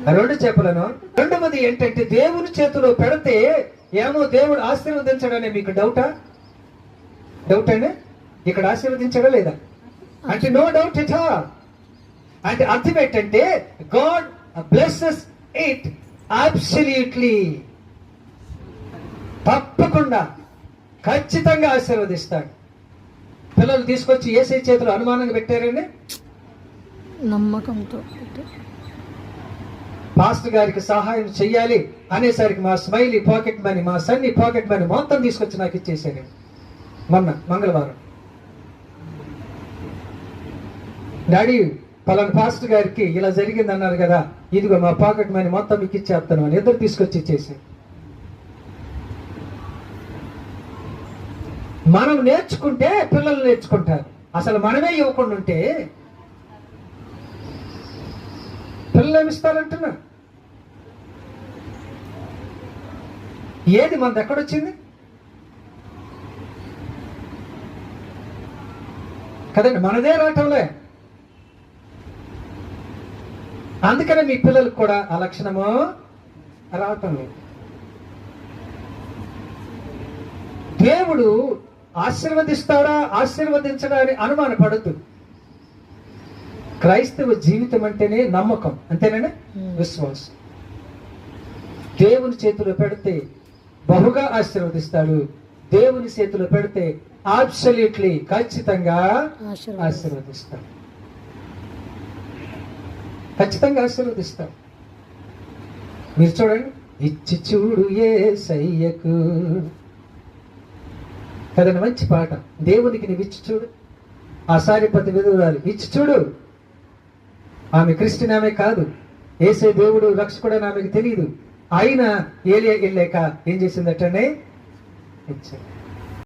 రెండు చేపలను రెండవది ఏంటంటే దేవుని చేతిలో పెడితే ఏమో దేవుడు ఆశీర్వదించడనే మీకు డౌటా? డౌట్ అండి? ఇక్కడ ఆశీర్వదించడా లేదా? అంటే నో డౌట్ ఇట్ అంటే అర్థం ఏంటంటే గాడ్ బ్లెస్సెస్ ఇట్ అబ్సల్యూట్లీ. తప్పకుండా ఖచ్చితంగా ఆశీర్వదిస్తాడు. పిల్లలు తీసుకొచ్చి ఏసై చేతిలో అనుమానంగా పెట్టారండి? నమ్మకంతో పాస్టర్ గారికి సహాయం చెయ్యాలి అనేసరికి మా స్మైలీ పాకెట్ మనీ మా సన్ని పాకెట్ మనీ మొత్తం తీసుకొచ్చి నాకు ఇచ్చేసాను మొన్న మంగళవారం. డాడీ పలానా పాస్టర్ గారికి ఇలా జరిగింది అన్నారు కదా ఇదిగో మా పాకెట్ మనీ మొత్తం మీకు ఇచ్చేస్తాను అని ఇద్దరు తీసుకొచ్చి ఇచ్చేసి మనం నేర్చుకుంటే పిల్లలు నేర్చుకుంటారు. అసలు మనమే ఇవ్వకుండా ఉంటే పిల్లలు ఏమిస్తారంటున్నా ఏది మనది? ఎక్కడొచ్చింది? కదండి మనదే రావటంలే. అందుకనే మీ పిల్లలకు కూడా ఆ లక్షణము రావటం లేదు. దేవుడు ఆశీర్వదిస్తాడా ఆశీర్వదించడా అని అనుమానపడద్దు క్రైస్తవ జీవితం అంటేనే నమ్మకం అంతేనండి? విశ్వాసం. దేవుని చేతిలో పెడితే బహుగా ఆశీర్వదిస్తాడు. దేవుని చేతిలో పెడితే అబ్సల్యూట్లీ ఖచ్చితంగా ఆశీర్వాదం ఆశీర్వదిస్తాడు. ఖచ్చితంగా ఆశీర్వదిస్తాడు. మీరు చూడండి ఇచ్చి చూడు ఏ సయ్యకు కదండి మంచి పాట. దేవునికి నీవు ఇచ్చి చూడు. ఆ సారిపతి విధురాలు ఇచ్చి చూడు. ఆమె క్రిస్టియన్ ఆమె కాదు. ఏసే దేవుడు రక్షకుడు ఆమెకు తెలియదు అయినా ఏలియా వెళ్ళాక ఏం చేసిందటనే ఇచ్చాడు